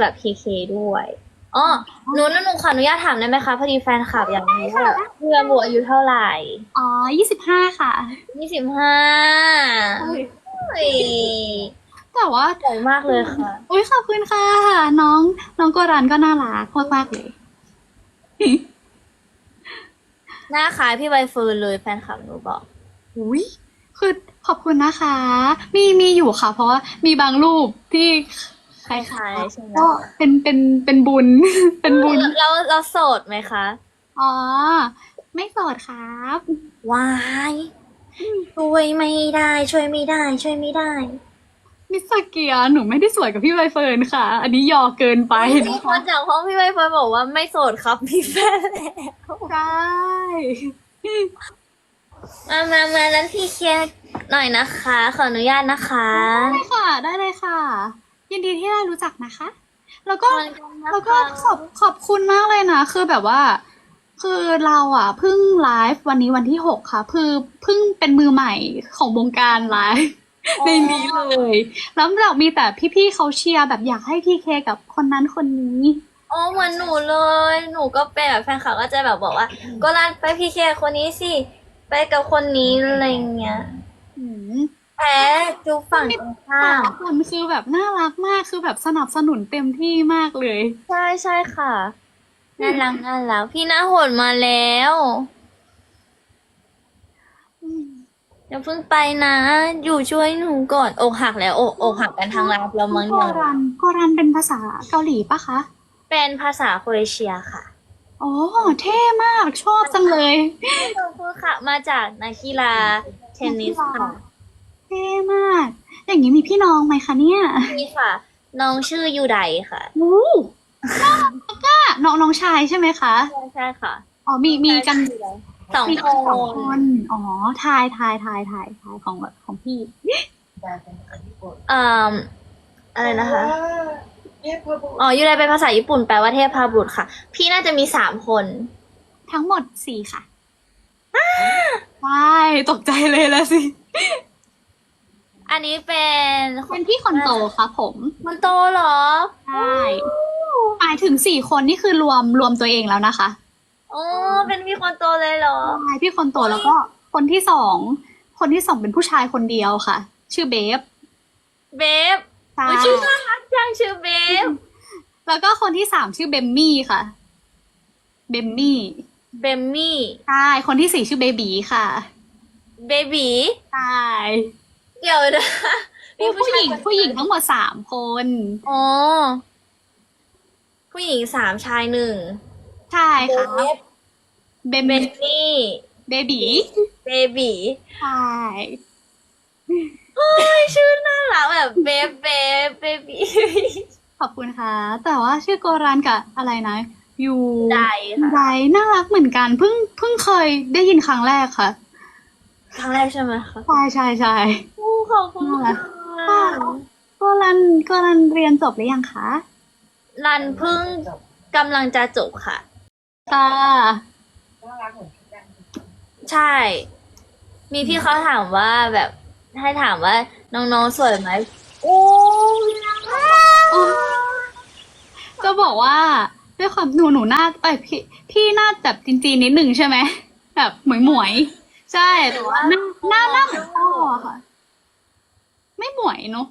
แบบพีเคด้วยอ๋อหนูหนูหนูขออนุญาตถามได้ไหมคะพอดีแฟนคลับอยากรู้ว่าเพื่อนบวอายุเท่าไหร่อ๋อยี่สิบห้าค่ะยี่สิบห้าเฮ้ยแต่ว่าใหญ่มากเลยค่ะอุ้ยขอบคุณค่ะ น้องน้องโกรันก็น่ารักมากๆเลยหน้าคล้ายพี่ใบเฟิร์นเลยแฟนคลับหนูบอก อุ้ยคือขอบคุณนะคะ มีมีอยู่ค่ะ เพราะว่ามีบางรูปที่ คคล้ายๆใช่ไหมก็เป็นเป็นเป็นบุญ เป็นบุญเราเราโสดไหมคะ อ๋อ ไม่โสดครับวายช่วยไม่ได้ ช่วยไม่ได้ ช่วยไม่ได้ มิสเกียหนูไม่ได้สวยกับพี่ใบเฟิร์นค่ะ อันนี้ยอเกินไปมีนะคคะนจากห้องพี่ใบเฟิร์นบอกว่าไม่โสดครับมีแฟนแล้วใช่มามามานั้นพี่เคลียร์หน่อยนะคะ ขออนุญาตนะคะ ได้ค่ะ ได้เลยค่ะ ยินดีที่ได้รู้จักนะคะ แล้วก็เหมือนกันนะคะ แล้วก็ขอบขอบคุณมากเลยนะ คือแบบว่า คือเราอะเพิ่งไลฟ์วันนี้วันที่หกค่ะ คือเพิ่งเป็นมือใหม่ของวงการไลฟ์ในนี้เลย แล้วเรามีแต่พี่ๆเขาเชียร์แบบอยากให้พีเคกับคนนั้นคนนี้ โอ้เหมือนหนูเลย หนูก็เป็นแบบแฟนคลับก็จะแบบบอกว่า ก็รันไปพี่เคคนนี้สิ ไปกับคนนี้อะไรเงี้ย อืม แพ้จูฝั่งตรงข้าแต่มละคนคือแบบน่ารักมากคือแบบสนับสนุนเต็มที่มากเลย ใช่ใช่ค่ะ น่ารักน่ารักพี่หน้าโหดมาแล้วอย่าเพิ่งไปนะ อยู่ช่วยหนูก่อนอกหักแล้วอกอกหักกันทางไลน์เรามั้งโกอย่างรันโกรันเป็นภาษาเกาหลีปะคะเป็นภาษาโครเอเชียค่ะโอ้เท่มากชอบจังเลย ขอบคุณค่ะ มาจากนักกีฬาเทนนิสค่ะ เท่มาก อย่างนี้มีพี่น้องไหมคะเนี่ยนี่ค่ะ น้องชื่อยูไดค่ะโอ้น่ารักอะน้องน้องชายใช่ไหมคะ ใช่ใช่ค่ะ อ๋อมีมีกันสองมีคกันสองนคน อ๋อทายทายทายทายทายของของพี่เอ่ออะไรนะคะเทพบุตรอ๋อยูไดเป็นภาษาญี่ปุ่นแปลว่าเทพพาบุตรค่ะ พี่น่าจะมีสามคน ทั้งหมดสี่ค่ะใช่ตกใจเลยละสิ อันนี้เป็นเป็นพี่คนโตครับผมมันโตเหรอใช่หมายถึงสี่คนนี่คือรวมรวมตัวเองแล้วนะคะโอ้เป็นพี่คนโตเลยเหรอใช่พี่คนโตแล้วก็คนที่สองคนที่สองเป็นผู้ชายคนเดียวค่ะ ชื่อเบฟเบฟใช่อุ๊ยชื่อน่ารักจังชื่อเบฟแล้วก็คนที่สามชื่อเบมมี่ค่ะ เบมมี่เบมมี่ใช่คนที่สี่ชื่อเบบีค่ะ เบบีใช่ เดี๋ยวนะมีผู้หญิงชายคนผู้หญิงทั้งหมดสามคนอ๋อผู้หญิงสามชายหนึ่งใช่ค่ะเบฟเบมเบนนี่เบบีเบบีใช่เฮ้ยชื่อน่ารักแบบเบฟเบฟเบบีขอบคุณค่ะ แต่ว่าชื่อโกรันกับอะไรนะยูไดค่ะไดน่ารักเหมือนกันเพิ่งเพิ่งเคยได้ยินครั้งแรกค่ะ ครั้งแรกใช่ไหมคะใช่ใช่ใช่โอ้ขอบคุณน่ารัค่ะกโกรันโกรันเรียนจบหรือยังคะรันเพิ่งกำลังจะจบค่ะค่ะน่ารักเหมือนกันใช่ มีพี่เขาถามว่าแบบให้ถามว่าน้องๆสวยไหมโอ้ยน่ารักจะบอกว่าด้วยความหนูหนูหน้าเอ้ยพี่พี่หน้าแบบจริงๆนิดหนึ่งใช่ไหมแบบหมวยหมวยๆ ใช่แต่ว่าหน้าหน้าหน้าเหมือนพ่อค่ะ ไม่หมวยเนาะ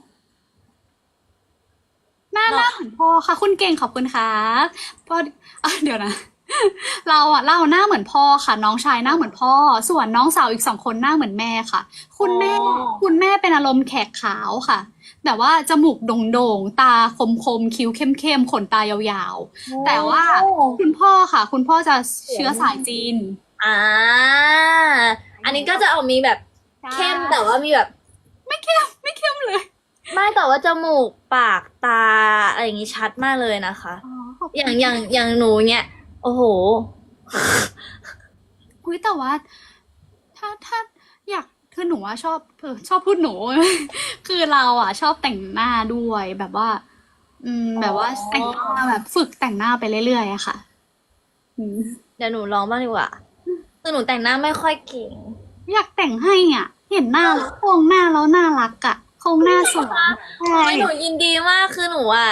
หน้าหน้าเหมือนพ่อค่ะ คุณเก่งขอบคุณค่ะพออะเดี๋ยวนะ เราอะเราหน้าเหมือนพ่อค่ะ น้องชายหน้าเหมือนพ่อ ส่วนน้องสาวอีกสองคนหน้าเหมือนแม่ค่ะ คุณแม่คุณแม่เป็นอารมณ์แขกขาวค่ะ แบบว่าจมูกโด่งๆตาคมๆคิ้วเข้มๆขนตายาวๆ แต่ว่าคุณพ่อค่ะ คุณพ่อจะเชื้อสายจีน อ่า อันนี้ก็จะออกมีแบบเข้มแต่ว่ามีแบบ ไม่เข้มไม่เข้มเลย ไม่แต่ว่าจมูกปากตาอะไรอย่างงี้ชัดมากเลยนะคะอ๋อขอบคุณอย่างอย่างอย่างหนูเนี่ยโอ้โหคุยแต่ว่า ถ้าถ้าอยากคือหนูว่าชอบเออชอบพูดหนู คือเราอะ ชอบแต่งหน้าด้วยแบบว่า อืม แบบว่าแต่งหน้าแบบฝึกแต่งหน้าไปเรื่อยๆอะค่ะอืมเดี๋ยวหนูลองบ้างดีกว่า คือหนูแต่งหน้าไม่ค่อยเก่ง อยากแต่งให้อะ เห็นหน้าแล้วโครงหน้าแล้วน่ารักอะโครงหน้าสวยใช่ไม่หนูยินดีมากคือหนูอะ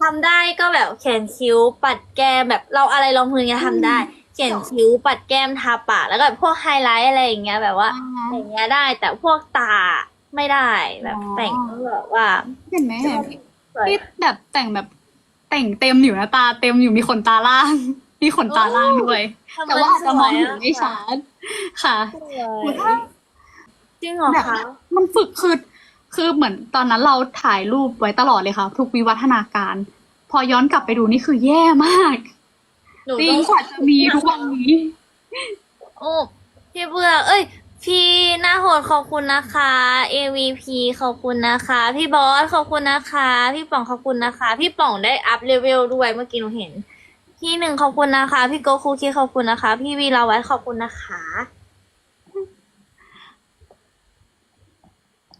ทำได้ก็แบบเขียนคิ้ว ปัดแก้มแบบเราอะไรลองพื้นเงี้ยทำได้ เขียนคิ้ว ปัดแก้มทาปากแล้วก็พวกไฮไลท์อะไรอย่างเงี้ย แบบว่าอย่างเงี้ยได้ แต่พวกตาไม่ได้แบบอ๋อแต่งก็แบบว่าเห็นไหมเห็นสวยพี่แบบแต่งแบบแต่งเต็มอยู่นะตาเต็มอยู่มีขนตาล่าง มีขนตาล่างด้วย แต่ว่าอาจจะมองเห็นไม่ชัดค่ะสวยจริงเหรอแบบคะมันฝึกคือคือเหมือนตอนนั้นเราถ่ายรูปไว้ตลอดเลยค่ะ ทุกวิวัฒนาการ พอย้อนกลับไปดูนี่คือแย่มากหนูจริต้งองกว่าจะมีทุกวันนี้ โอ้พี่เบือกเอ้ย พี่หน้าโหดขอบคุณนะคะ AVP ขอบคุณนะคะ พี่บอสขอบคุณนะคะ พี่ป๋องขอบคุณนะคะ พี่ป๋องได้อัพเลเวลด้วยเมื่อกี้หนูเห็น พี่หนึ่งขอบคุณนะคะ พี่โกคูคิขอบคุณนะคะ พี่วีราวัฒน์ขอบคุณนะคะ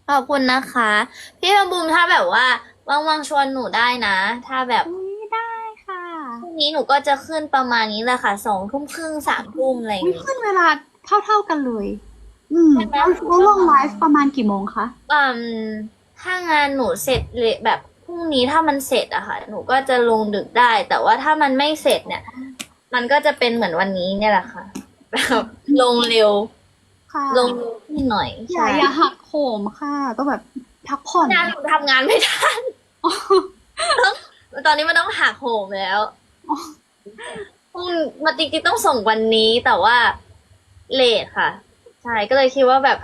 ขอบคุณนะคะ พี่พบูมถ้าแบบว่าว่างๆชวนหนูได้นะ ถ้าแบบไม่ได้ค่ะพรุ่งนี้หนูก็จะขึ้นประมาณนี้แหละค่ะสองทุ่มครึ่งสามทุ่มอะไรอย่างไม่งี้ขึ้นเวลาเท่าๆกันเลย อืมใช่ไหม แล้วแล้วลงไลฟ์ประมาณกี่โมงคะ อืมถ้างานหนูเสร็จเลยแบบ พรุ่งนี้ถ้ามันเสร็จอะค่ะ หนูก็จะลงดึกได้ แต่ว่าถ้ามันไม่เสร็จเนี่ย มันก็จะเป็นเหมือนวันนี้เนี่ยแหละค่ะแบบลงเร็ว ค่ะลงเร็วขึ้นหน่อยอย่าใช่อย่าหักโหมค่ะต้องแบบพักผ่อนงานหนูทำงานไม่ทันต้องตอนนี้มันต้องหักโหมแล้วพรุ่งมาจริงๆต้องส่งวันนี้แต่ว่าเลทค่ะ ใช่ก็เลยคิดว่าแบบ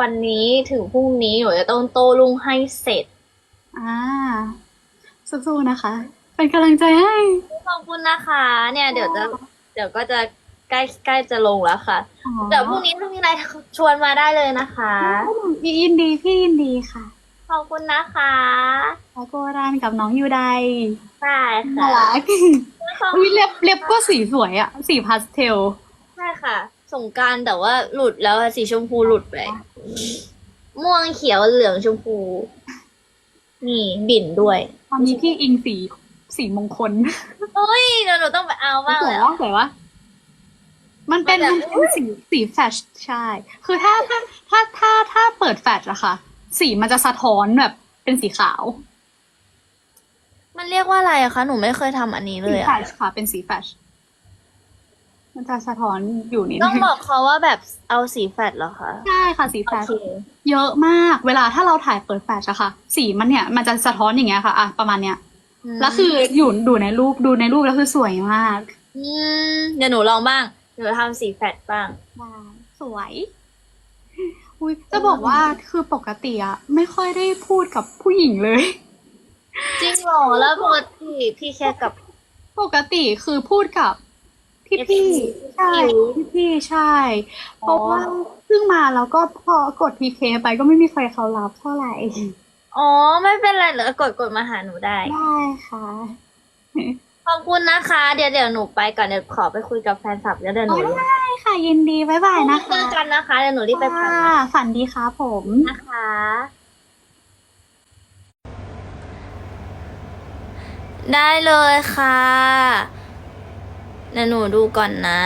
วันนี้ถึงพรุ่งนี้หนูจะต้องโต้รุ่งให้เสร็จ อ่าสู้ๆนะคะ เป็นกำลังใจให้ ขอบคุณนะคะ เนี่ยเดี๋ยวจะเดี๋ยวก็จะใกล้ใกล้จะลงแล้วค่ะ อ๋อ เดี๋ยวพรุ่งนี้ถ้ามีอะไรชวนมาได้เลยนะคะยินดีพี่ยินดีค่ะขอบคุณนะคะพาโกรันกับน้องยูไดใช่น่าค่ะรักอุ้ยเล็บเล็บก็สีสวยอะสีพาสเทล ใช่ค่ะ สงกรารแต่ว่าหลุดแล้วอะสีชมพูหลุดไปม่วงเขียวเหลืองชมพู นี่บิ่นด้วยตอนนี้พี่อิงสีสีมงคลเฮ้ยเดี๋ยวหนูต้องไปเอาบ้างสวยแล้ว วะสวยวะมันเป็นมันมันแบบเป็นสีสีแฟชใช่ คือถ้าถ้าถ้าถ้าถ้าเปิดแฟชอะค่ะ สีมันจะสะท้อนแบบเป็นสีขาวมันเรียกว่าอะไรอะคะ หนูไม่เคยทำอันนี้เลสียแฟอะชค่ะ เป็นสีแฟช มันจะสะท้อนอยู่นิดต้องนึงบอกเขาว่าแบบเอาสีแฟดเหรอคะใช่ค่ะสีแฟโอชเคเยอะมาก เวลาถ้าเราถ่ายเปิดแฟลชอะค่ะ สีมันเนี่ยมันจะสะท้อนอย่างเงี้ยค่ะอะประมาณเนี้ยมแล้วคืออยู่ดูในรูปดูในรูปแล้วคือสวยมากอืมเดี๋ยวหนูลองบ้างเดี๋ยวทำสีแฟดบ้าง สวย อุ้ยจะบอกว่าคือปกติอะไม่ค่อยได้พูดกับผู้หญิงเลย จริงเหรอแล้วปกติพี่แค่กับปกติคือพูดกับ พี่พี่ๆใช่พี่พี่พี่ๆใช่ เพอ๋อราะว่าเพิ่งมาแล้วก็พอกดพีเคไปก็ไม่มีใครเขารับเท่าไหร่ อ๋อ ไม่เป็นไรเหรอกดกดมาหาหนูได้ ได้ค่ะ ขอบคุณนะคะ เดี๋ยวเดี๋ยวหนูไปก่อนเดี๋ยวขอไปคุยกับแฟนคลับแล้วเดี๋ยวหนูอ๋อได้ค่ะยินดีบ๊ายบายนะเจคะอกันนะคะเดี๋ยวหนูรีบไปพักค่ะฝันดีครับผมนะคะได้เลยค่ะ เดี๋ยวหนูดูก่อนนะ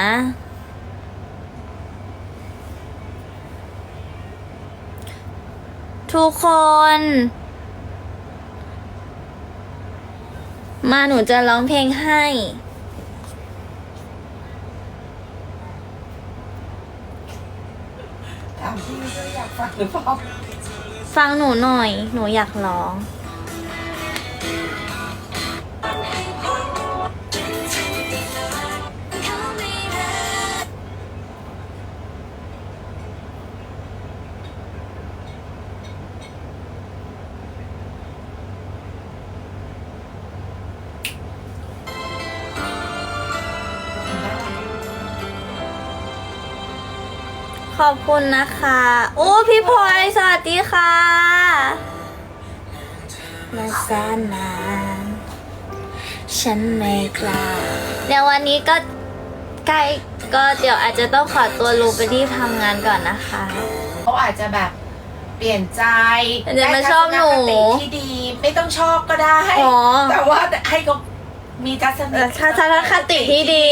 ทุกคน มาหนูจะร้องเพลงให้ ถามพี่ว่าอยากฟังหรือเปล่า ฟังหนูหน่อย หนูอยากร้อง ขอบคุณนะคะ โอ้พี่พลอยสวัสดีค่ะมาแสนนานฉันไม่กล้าเดี๋ยววันนี้ก็ใกล้ก็เดี๋ยวอาจจะต้องขอตัวลงไปที่ทำงานก่อนนะคะ เขาอาจจะแบบเปลี่ยนใจเดี๋ยวมาชอบหนู ได้ทัศคติที่ดีไม่ต้องชอบก็ได้ อ๋อแต่ว่าให้เขามีทัศนเออทัศนคติที่ดี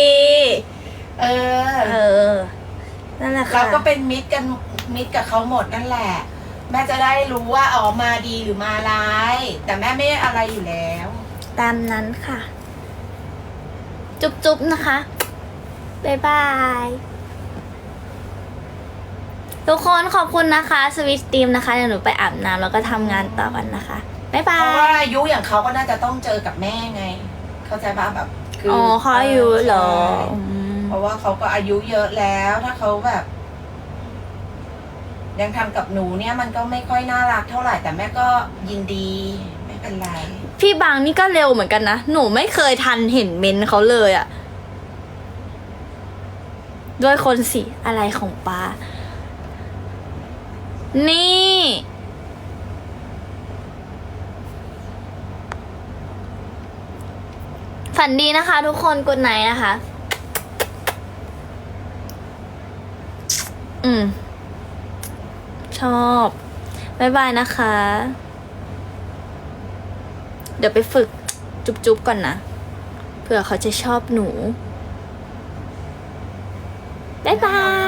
เออ เออ นั่นแหละค่ะ เราก็เป็นมิตรกันมิตรกับเขาหมดนั่นแหละ แม่จะได้รู้ว่าอ๋อมาดีหรือมาร้าย แต่แม่ไม่อะไรอยู่แล้ว ตามนั้นค่ะ จุ๊บๆนะคะ บ๊ายบาย ทุกคนขอบคุณนะคะ สวิตทีมนะคะ เดี๋ยวหนูไปอาบน้ำแล้วก็ทำงานต่อกันนะคะ บ๊ายบาเพราะว่าย อายุอย่างเขาก็น่าจะต้องเจอกับแม่ไง เข้าใจป่ะแบบ คือ๋อเขาอายุเหรอใช่ อืมเพ ราะว่าเขาก็อายุเยอะแล้ว ถ้าเขาแบบ ยังทำกับหนูเนี่ยมันก็ไม่ค่อยน่ารักเท่าไหร่ แต่แม่ก็ยินดีไม่เป็นไร พี่บางนี่ก็เร็วเหมือนกันนะ หนูไม่เคยทันเห็นเมนเขาเลยอะด้วยคนสิอะไรของป้า นี่ ฝันดีนะคะทุกคนกดไนนะคะ อืม ชอบบ๊ายบายนะคะ เดี๋ยวไปฝึกจุ๊บๆก่อนนะเผื่อเขาจะชอบหนูบ๊ายบาย